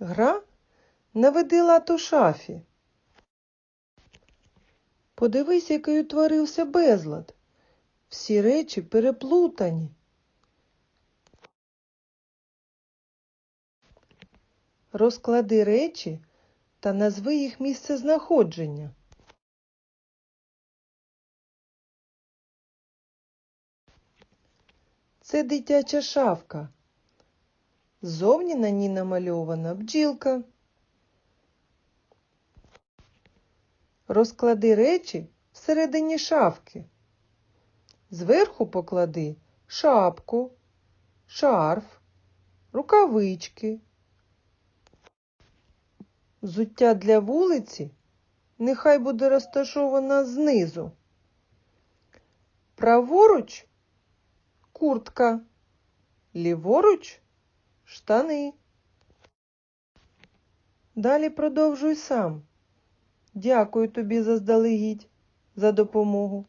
Гра наведи лад шафі. Подивись, який утворився безлад. Всі речі переплутані. Розклади речі та назви їх місце знаходження. Це дитяча шафка. Ззовні на ній намальована бджілка. Розклади речі всередині шафки. Зверху поклади шапку, шарф, рукавички. Взуття для вулиці нехай буде розташована знизу. Праворуч куртка, ліворуч штани. Далі продовжуй сам. Дякую тобі заздалегідь за допомогу.